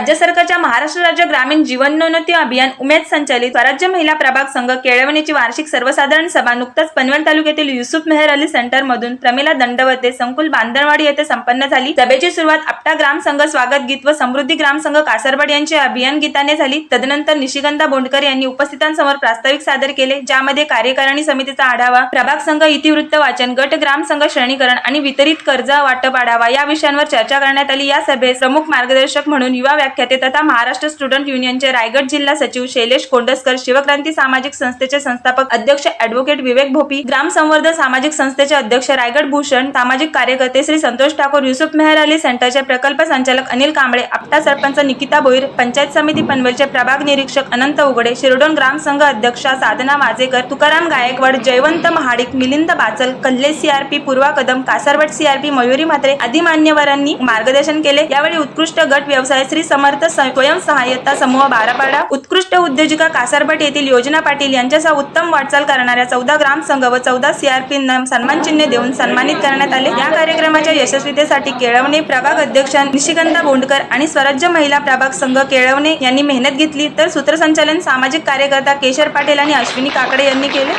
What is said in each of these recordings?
राज्य सरकारच्या महाराष्ट्र राज्य ग्रामीण जीवनोन्नती अभियान उमेद संचालित स्वराज्य महिला प्रभाग संघ केळवणीची वार्षिक सर्वसाधारण सभा नुकताच पनवेल तालुक्यातील युसुफ मेहर अली सेंटर मधून प्रमिला दंडवते संकुल बांधणवाडी येथे संपन्न झाली. सभेची सुरुवात आपटा ग्राम संघ स्वागत गीत व समृद्धी ग्राम संघ कासरवाड यांचे अभियान गीताने झाली. तदनंतर निशिगंधा बोंडकर यांनी उपस्थितांसमोर प्रास्ताविक सादर केले ज्यामध्ये कार्यकारिणी समितीचा आढावा प्रभाग संघ इतिवृत्त वाचन गट ग्राम संघ श्रेणीकरण आणि वितरित कर्ज वाटप आढावा या विषयांवर चर्चा करण्यात आली. या सभेत प्रमुख मार्गदर्शक म्हणून युवा व्याख्याते तथा महाराष्ट्र स्टुडंट युनियनचे रायगड जिल्हा सचिव शैलेश कोंडसकर शिवक्रांती सामाजिक संस्थेचे संस्थापक अध्यक्ष अॅडव्होकेट विवेक भोपी ग्राम संवर्धन सामाजिक संस्थेचे अध्यक्ष रायगड भूषण सामाजिक कार्यकर्ते श्री संतोष ठाकूर युसुफ मेहर अली सेंटरचे प्रकल्प संचालक अनिल कांबळे आपटा सरपंच निकिता भोईर पंचायत समिती पनवेलचे प्रभाग निरीक्षक अनंत उघडे शिरोडोन ग्रामसंघ अध्यक्षा साधना वाजेकर तुकाराम गायकवाड जयवंत महाडिक मिलिंद बाचल कल्ले सीआरपी पूर्वा कदम कासारवट सीआरपी मयुरी म्हात्रे आदी मान्यवरांनी मार्गदर्शन केले. यावेळी उत्कृष्ट गट व्यवसाय श्री समर्थ स- स्वयंसहाय्यता समूह बारापाडा उत्कृष्ट उद्योजिका कासारबट येथील योजना पाटील यांच्यासह उत्तम वाटचाल करणाऱ्या चौदा ग्रामसंघ व चौदा सीआरपींना सन्मान चिन्ह देऊन सन्मानित करण्यात आले. या कार्यक्रमाच्या यशस्वीतेसाठी केळवणे प्रभाग अध्यक्ष निशिकांता बोंडकर आणि स्वराज्य महिला प्रभाग संघ केळवणे यांनी मेहनत घेतली. तर सूत्रसंचालन सामाजिक कार्यकर्ता केशर पाटील आणि अश्विनी काकडे यांनी केले.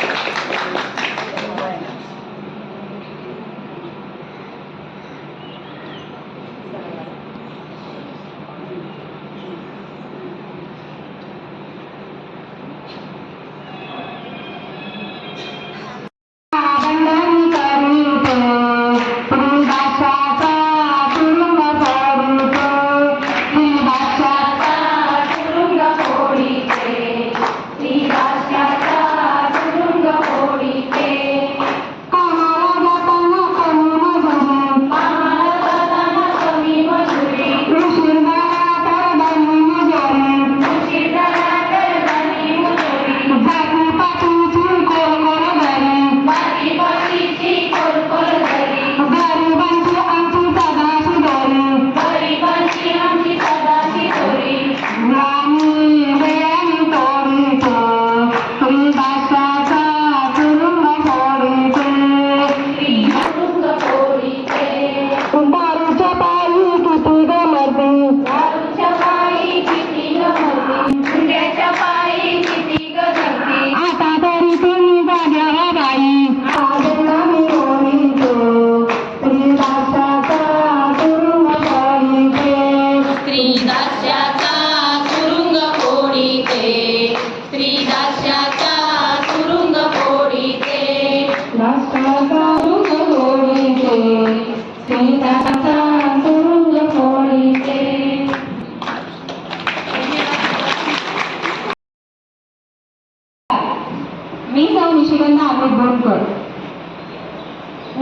मी सौ निशिगंधा अमित बोरकर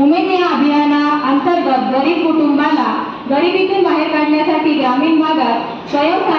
उमेद या अभियाना अंतर्गत गरीब कुटुंबाला गरिबीतून बाहेर काढण्यासाठी ग्रामीण भागात स्वयंसहायता